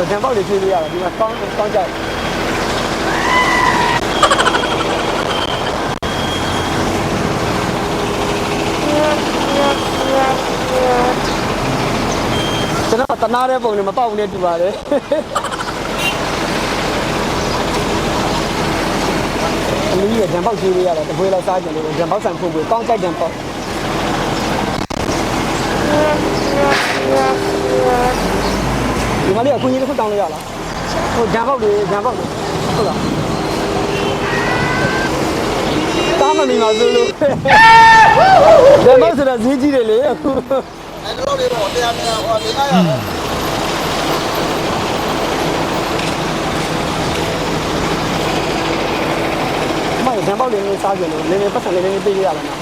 တော့ဂျန်ပေါက်လေးဖြေးလို့ရတယ်ဒီမှာကောင်းကောင်းကြိုက်ကျွန်တော်တနာတဲ့ပုံနဲ့မပေါက်နဲ့တူပါတယ်အမီးရဂျန်ပေါက်ဖြေးလို့ရတယ်တပွဲလောက်စားကြတယ်ဂျန်ပေါက်ဆန်ဖွင့်ဖို့ကောင်းကြိုက်ဂျန်ပေါက် ဒီမလေးအခွင့်အရေးတစ်ခုတောင်းလို့ရလားဟိုဂျန်ပေါက်လေးဂျန်ပေါက်လေးဟုတ်လားတားမမီမှာဆိုလို့ဂျန်ပေါက်ဆိုတာဈေးကြီးတယ်လေအခုအဲ့လိုလေးတော့တရားများဟောလေး900ပေါ့မဟုတ်ဂျန်ပေါက်လေးလေးစားကြလို့နည်းနည်းပတ်စံလေးလေးပေးရရလား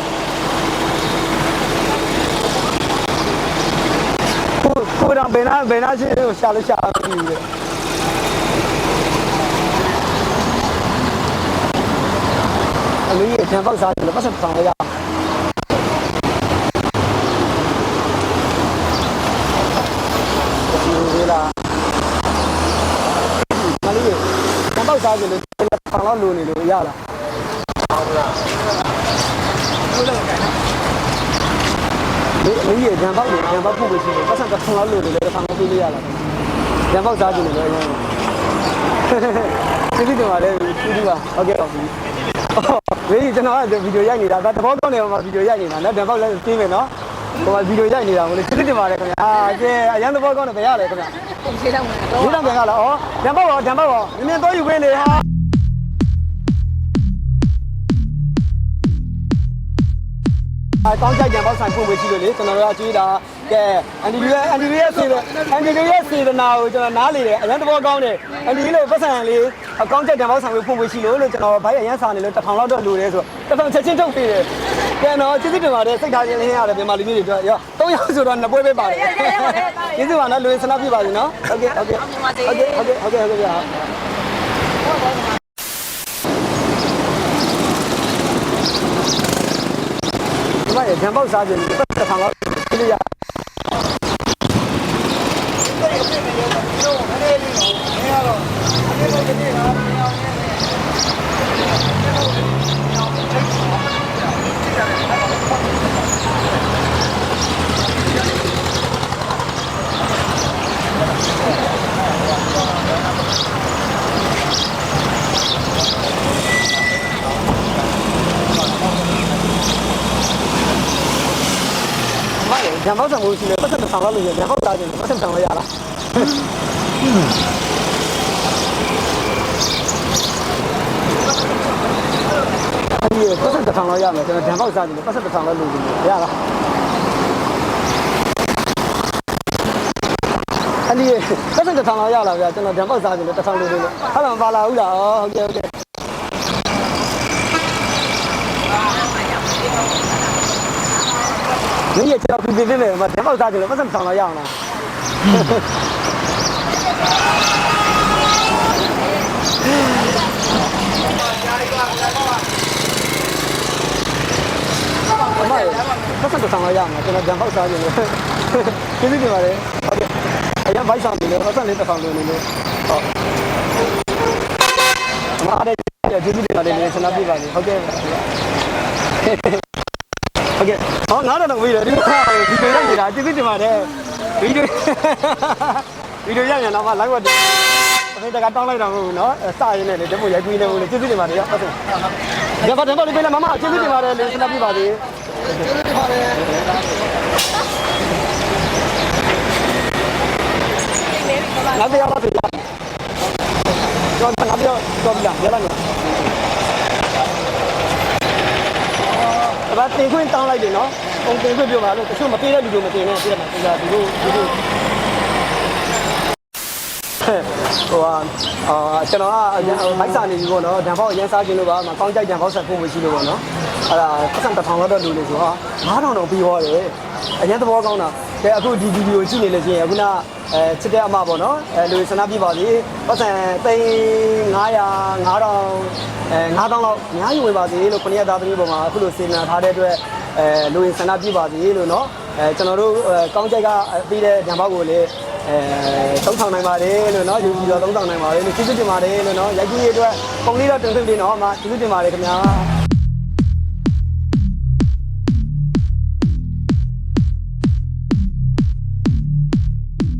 ကိုကိုတော့ဘယ်နာဘယ်နာချင်းကိုရှာလို့ရှာပြီးပြီအမေကြီးဂျန်ပေါက်စားကြလို့ပတ်စံဆောင်ရရဒီလားမ လေးဂျန်ပေါက်စားကြလို့ဆောင်တော့လိုနေလို့ရလားဒီအမေကြီးဂျန်ပေါက်ကိုဂျန်ပေါက်ဖို့ပဲရှိတယ်ပတ်စံတစ်ထောင်လောက်လိုနေတယ်တစ်ထောင်လောက်ပေးလို့ရလားဂျန်ပေါက်စားကြလို့လည်းအရင်ကျေးဇူးတင်ပါတယ်ကျေးဇူးပါဟုတ်ကဲ့ပါပြီဝေးကျွန်တော်ကဗီဒီယိုရိုက်နေတာဒါတဘောကောင်းနေမှာဗီဒီယိုရိုက်နေတာနော်ဂျန်ပေါက်လည်းသိမယ်နော်ဟိုမှာဗီဒီယိုရိုက်နေတာမလို့ကျေးဇူးတင်ပါတယ်ခင်ဗျာအာကဲအရင်တဘောကောင်းနေဘယ်ရလဲခင်ဗျာပုံရှင်းတော့မယ်ဒီတော့ပြန်လာဩဂျန်ပေါက်ရောဂျန်ပေါက်ရောနည်းနည်းတော့ယူပေးလေဟာ အကောင်းကြိုက်ကြံပေါက်ဆိုင်ဖို့ဝေရှိလို့လေကျွန်တော်တို့ကကြွေးတာကဲအန်ဒီရဲ့အန်ဒီရဲ့စေအန်ဒီရဲ့စေတနာကိုကျွန်တော်နားလေတယ်အရင်တဘောကောင်းတယ်အန်ဒီလို့ပတ်စံလေးအကောင်းကြိုက်ကြံပေါက်ဆိုင်ဖို့ဝေရှိလို့လို့ကျွန်တော်ဘိုင်းအရန်စာနေလို့တစ်ထောင်လောက်တော့လိုတယ်ဆိုတော့တစ်ထောင်ချက်ချင်းထုတ်ပေးတယ်ကဲနော်ကျေးဇူးတင်ပါတယ်စိတ်ထားခြင်းလေးရတယ်မြန်မာလူမျိုးတွေတော့ရော၃ယောက်ဆိုတော့နှစ်ပွဲပဲပါတယ်ကျေးဇူးပါနော်လူရင်းစနာပြပါစီနော်ဟုတ်ကဲ့ဟုတ်ကဲ့ဟုတ်ကဲ့ဟုတ်ကဲ့ဟုတ်ကဲ့ဟုတ်ကဲ့ ဒီမှာဂျမ်ပေါက်စားခြင်းတစ်ထောင်လောက်ပြရမရ ဂျမ်ပေါက်ဆောင်လို့ရှိရင်ပတ်သက်တစ်ဆောင်လောက်လို့ရဂျမ်ပေါက်စားခြင်းပတ်သက်ဆောင်လို့ရလားအဲ့ဒီပတ်သက်တစ်ဆောင်လောက်ရမယ်ကျွန်တော်ဂျမ်ပေါက်စားခြင်းပတ်သက်တစ်ဆောင်လောက်လို့ရလားအဲ့ဒီပတ်သက်တစ်ဆောင်လောက်ရလားဗျာကျွန်တော်ဂျမ်ပေါက်စားခြင်းတစ်ဆောင်လို့လို့ဟာလာမပါလာဘူးလားဟုတ်ကဲ့ဟုတ်ကဲ့ ဒီရကျွန်တော်ပြပြပြမယ်မဂျမ်ပေါက်စားခြင်းပတ်သက်တစ်ဆောင်လောက်ရအောင်လားအမရပတ်သက်တစ်ဆောင်လောက်ရမှာကျွန်တော်ဂျမ်ပေါက်စားခြင်းလို့ကျေးဇူးတင်ပါတယ်ဟုတ်ကဲ့အရင်ဘိုက်ဆောင်နေလို့ပတ်သက်လေးတစ်ဆောင်လို့နေလို့ဟုတ်အမအားတဲ့ကျေးဇူးတင်ပါတယ်လေဆန္ဒပြပါလေဟုတ်ကဲ့ ဟုတ်ကဲ့ဟောငါတော့ဝေးတယ်ဒီမှာဗီဒီယိုရိုက်နေတာကျေးဇူးတင်ပါတယ်ဗီဒီယိုဗီဒီယိုရိုက်နေတာမှ live ဝတ်တယ်အဲ့ဒါကတောင်းလိုက်တာမဟုတ်ဘူးเนาะစရင်းနဲ့လေတမို့ရိုက်ပြီးနေဘူးလေကျေးဇူးတင်ပါတယ်ဟုတ်ကဲ့ဒါပါတော့လေးပေးလိုက်မမကျေးဇူးတင်ပါတယ်လေဆန္ဒပြပါလေ နောက်တစ်ယောက်ပါပြီတော့နောက်တစ်ယောက်တော့ပြန်ရလာနော် ဒါတင်ခွင့်တောင်းလိုက်တယ်နော်ပုံတင်ခွင့်ပြောပါလို့တချို့မပေးတဲ့လူတွေမတင်နဲ့ပြတယ်မှာဒီကဒီလိုဒီလိုဟိုအာကျွန်တော်ကမိုက်စာနေပြီပေါ့နော်ဒံဖောက်ရန်စားခြင်းလို့ပါမကောင်းကြိုက်ဒံဖောက်ဆက်ဖို့မရှိလို့ပေါ့နော်အဲ့ဒါပတ်စံတစ်ထောင်လောက်တော့လူလေဆိုတော့9000တော့ပြီးသွားတယ်အရင်သဘောကောင်းတာ ကဲအခုဒီဗီဒီယိုကြည့်နေလို့ရှိရင်အခုနအဲချစ်တဲ့အမပေါ့နော်အဲလူဆန္ဒပြပါစေပတ်စံသိန်း900 9000အဲ9000လောက်အများကြီးဝင်ပါစေလို့ခဏရသားသမီးပေါ်မှာအခုလိုစေနာထားတဲ့အတွက်အဲလူရင်ဆန္ဒပြပါစေလို့နော်အဲကျွန်တော်တို့ကောင်းကြိုက်ကပြီးတဲ့ညဘောက်ကိုလည်းအဲ3000နိုင်ပါတယ်လို့နော်ယူပြီးတော့3000နိုင်ပါတယ်လို့ကျေးဇူးတင်ပါတယ်လို့နော်ရိုက်ကြီးအတွက်ပုံလေးတော့တင်သွင်းပြီးနော်အမကျေးဇူးတင်ပါတယ်ခင်ဗျာ